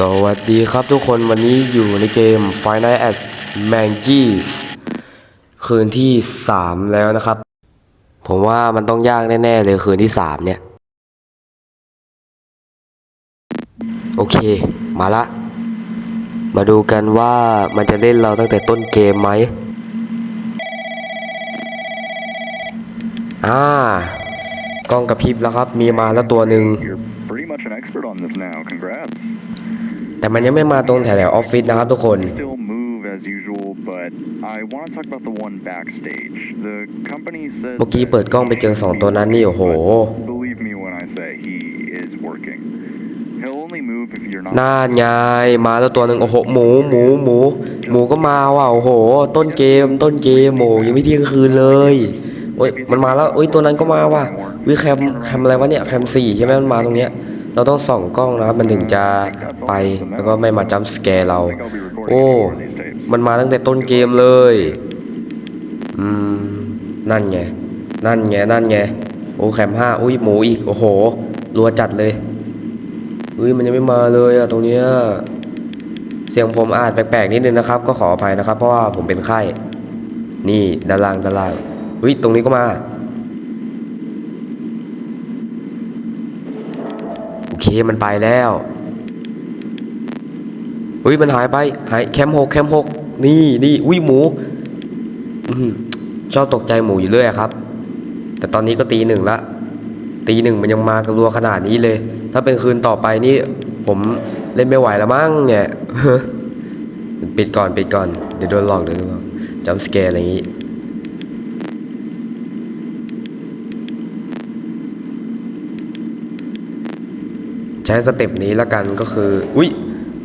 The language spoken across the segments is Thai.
สวัสดีครับทุกคนวันนี้อยู่ในเกม Final at Mangies คืนที่ 3 แล้วนะครับ ผมว่ามันต้องยากแน่ ๆ เลยคืนที่ 3 เนี่ย โอเค มาละ มาดูกันว่ามันจะเล่นเราตั้งแต่ต้นเกมไหมอ่ากล้องกระพริบแล้วครับ มีมาแล้วตัวหนึ่ง แต่มันยังไม่มาตรงแถวๆออฟฟิศนะครับทุกคน Still move as usual, but I want to talk about the one backstage. The company says เมื่อกี้เปิดกล้องไปเจอสองตัวนั้นนี่โอ้โห But believe me when I say he is working. He'll only move if you're not. น่าไงมาแล้วตัวหนึ่งโอ้โหหมูหมูหมู หมูก็มาว่ะโอ้โห ต้นเกม ต้นเกมหมูยังไม่เที่ยงคืนเลยโอ้ยมันมาแล้วโอ้ยตัวนั้นก็มาว่ะวิแคมแคมอะไรวะเนี่ยแคมสี่ใช่ไหมมันมาตรงเนี้ย เราต้องส่องกล้องนะครับ มันถึงจะไปแล้วก็ไม่มาจัมป์สแกร์เรา โอ้ มันมาตั้งแต่ต้นเกมเลย อืม นั่นไง นั่นไง นั่นไง โอ้แคมห้าอุ้ยหมูอีก โอ้โห รัวจัดเลยอุ้ยมันยังไม่มาเลยอะตรงเนี้ย เสียงผมอาจแปลกๆนิดนึงนะครับ ก็ขออภัยนะครับ เพราะว่าผมเป็นไข้ นี่ด้านล่างด้านล่างอุ้ยตรงนี้ก็มา โอเค มันไปแล้วอุ้ยมันหายไปหายแคมหกแคมหกนี่นี่อุ้ยหมูอือหือชอบตกใจหมูอยู่เรื่อยครับ แต่ตอนนี้ก็ตีหนึ่งละตีหนึ่งมันยังมากระรัวขนาดนี้เลย ถ้าเป็นคืนต่อไปนี่ ผมเล่นไม่ไหวแล้วมั้งเนี่ยปิดก่อนปิดก่อนเดี๋ยวโดนหลอกเดี๋ยวโดนหลอกจัมสแกร์อะไรอย่างงี้ ใช้สเต็ปนี้ล้วกันก็คือ อุ้ย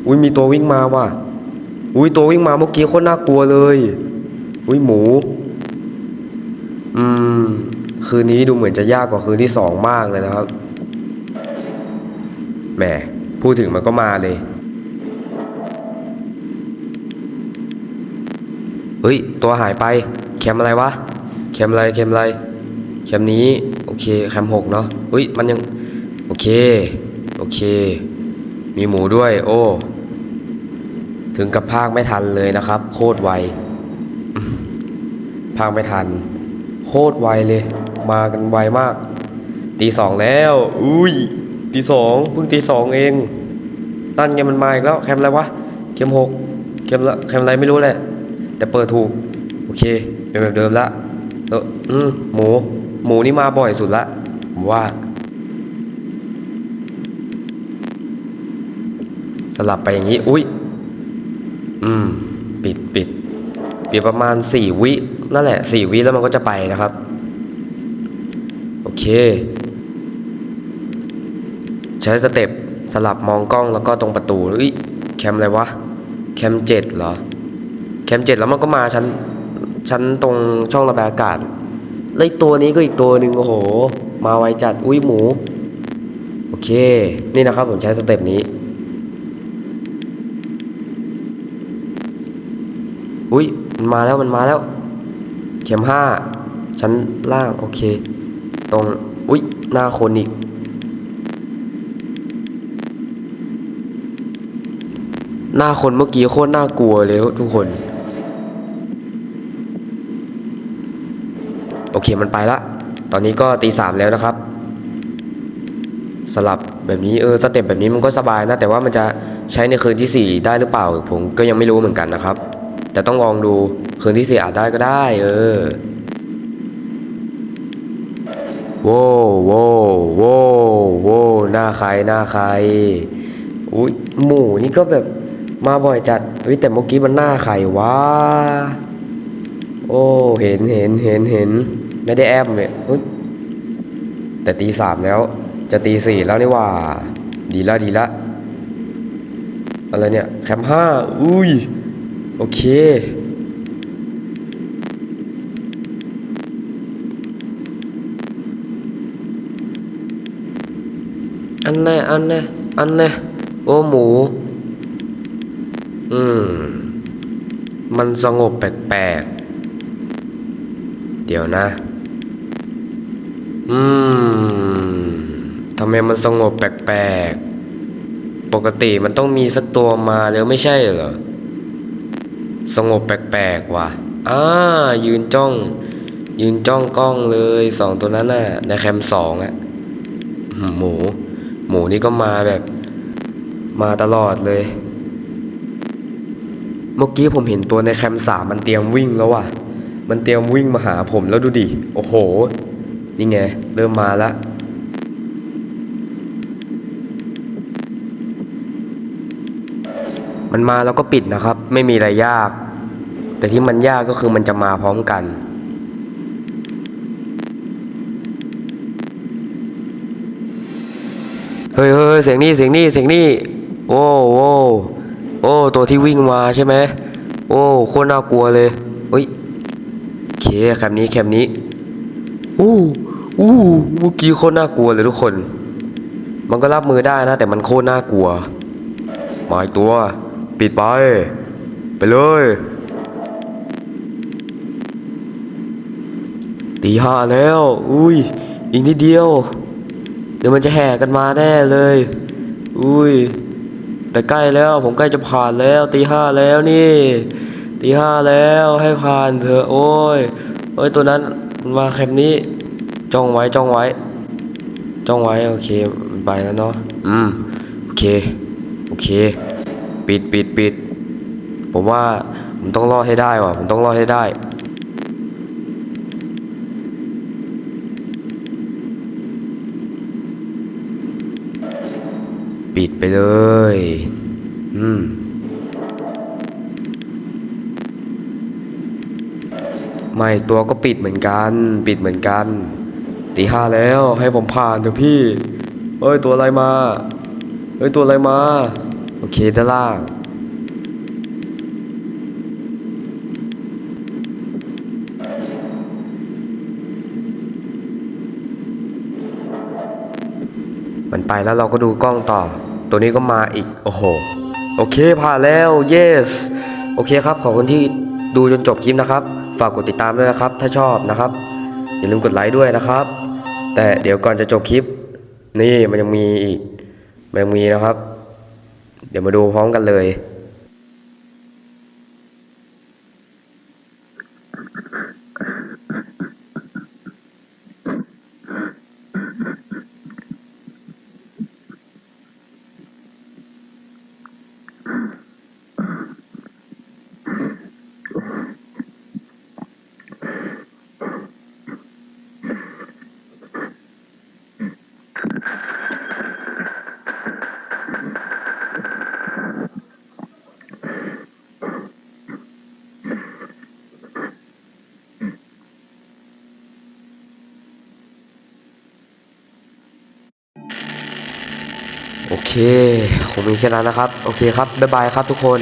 อุ้ยมีตัววิ่งมาว่ะ อุ้ยตัววิ่งมาเมื่อกี้โคตรน่ากลัวเลย อุ้ยหมู อืม คืนนี้ดูเหมือนจะยากกว่าคืนที่สองมากเลยนะครับ แหม พูดถึงมันก็มาเลย เฮ้ย ตัวหายไป แคมอะไรวะ แคมอะไร แคมอะไร แคมนี้ โอเค แคมหกเนาะเฮ้ย มันยัง โอเค โอเค มีหมูด้วย โอ้ ถึงกับภาคไม่ทันเลยนะครับ โคตรไว ภาคไม่ทัน โคตรไวเลย มากันไวมาก ตีสองแล้ว อุ้ย ตีสองเพิ่งตีสองเอง นั่นไงมันมาอีกแล้ว แคมอะไรวะแคมหกแคมละแคมอะไรไม่รู้แหละ แต่เปิดถูก โอเค เป็นแบบเดิมละเอออืมหมู หมูนี่มาบ่อยสุดละ ผมว่า สลับไปอย่างนี้ อุ้ยอืม ปิดปิดปิดประมาณสี่วินั่นแหละสี่วิแล้วมันก็จะไปนะครับ โอเค ใช้สเต็ปสลับมองกล้องแล้วก็ตรงประตูอุ้ยแคมอะไรวะ แคมเจ็ดเหรอ แคมเจ็ดแล้วมันก็มาชั้น ชั้นตรงช่องระบายอากาศแล้ตัวนี้ก็อีกตัวหนึ่งโอ้โห มาไวจัด อุ้ยหมู โอเค นี่นะครับผมใช้สเต็ปนี้ อุ้ยมันมาแล้วมันมาแล้ว เข็มห้าชั้นล่างโอเค ตรง อุ้ยหน้าคนอีก หน้าคนเมื่อกี้โคตรน่ากลัวเลยทุกคน โอเคมันไปละ ตอนนี้ก็ตีสามแล้วนะครับ สลับแบบนี้เออสเต็ปแบบนี้มันก็สบายนะ แต่ว่ามันจะใช้ในคืนที่สี่ได้หรือเปล่า ผมก็ยังไม่รู้เหมือนกันนะครับ แต่ต้องลองดูคืนที่สี่อาจได้ก็ได้ เออโว้วโว้วโว้วโว้วหน้าใครหน้าใครอุ้ยหมูนี่ก็แบบมาบ่อยจัดเฮ้ยแต่เมื่อกี้มันหน้าใครวะโอ้เห็นเห็นเห็นเห็นไม่ได้แอบเนี่ยแต่ตีสามแล้ว จะตีสี่แล้วนี่ว่า ดีละดีละอะไรเนี่ยแคมห้าอุ้ย โอเค อันแน่อันแน่อันแน่โอ้หมู อืม มันสงบแปลกๆ เดี๋ยวนะ อืม ทำไมมันสงบแปลกๆ ปกติมันต้องมีสักตัวมาแล้วไม่ใช่เหรอ สงบแปลกๆว่ะอ่ายืนจ้อง ยืนจ้องกล้องเลยสองตัวนั้นน่ะในแคมป์สองอะหมู หมูนี่ก็มาแบบ มาตลอดเลย เมื่อกี้ผมเห็นตัวในแคมป์สามมันเตรียมวิ่งแล้วว่ะ มันเตรียมวิ่งมาหาผมแล้วดูดิ โอ้โห นี่ไง เริ่มมาแล้ว มันมาแล้วก็ปิดนะครับ ไม่มีอะไรยาก แต่ที่มันยากก็คือมันจะมาพร้อมกันเฮ้ยเฮ้ยเฮ้ยเสียงนี่เสียงนี่เสียงนี่โอ้โอ้โอ้ตัวที่วิ่งมาใช่ไหมโอ้โคตรน่ากลัวเลยเฮ้ยโอเคแคมนี้แคมนี้อู้อู้เมื่อกี้โคตรน่ากลัวเลยทุกคน มันก็รับมือได้นะ แต่มันโคตรน่ากลัวมาอีกตัว ปิดไป ไปเลยตีห้าแล้ว อุ้ย อีกนิดเดียว เดี๋ยวมันจะแห่กันมาแน่เลย อุ้ย แต่ใกล้แล้วผมใกล้จะผ่านแล้วตีห้าแล้วนี่ตีห้าแล้วให้ผ่านเถอะโอ้ยโอ้ยตัวนั้นมันมาแคมนี้จ้องไว้จ้องไว้จ้องไว้ โอเค ไปแล้วเนาะอืม โอเค โอเค ปิดปิดปิด ผมว่าผมต้องรอดให้ได้ว่ะ ผมต้องรอดให้ได้ ปิดไปเลย อืม ไม่ตัวก็ปิดเหมือนกัน ปิดเหมือนกัน ตีห้าแล้วให้ผมผ่านเถอะพี่ เอ้ยตัวอะไรมา เอ้ยตัวอะไรมา โอเค ด้านล่าง มันไปแล้วเราก็ดูกล้องต่อ ตัวนี้ก็มาอีก โอ้โห โอเค ผ่านแล้ว yes โอเคครับ ขอบคุณที่ดูจนจบคลิปนะครับ ฝากกดติดตามด้วยนะครับ ถ้าชอบนะครับ อย่าลืมกดไลค์ด้วยนะครับ แต่เดี๋ยวก่อนจะจบคลิป นี่มันยังมีอีก มันยังมีนะครับ เดี๋ยวมาดูพร้อมกันเลย เคคงมีแค่นั้นนะครับ โอเคครับ บ๊ายบายครับทุกคน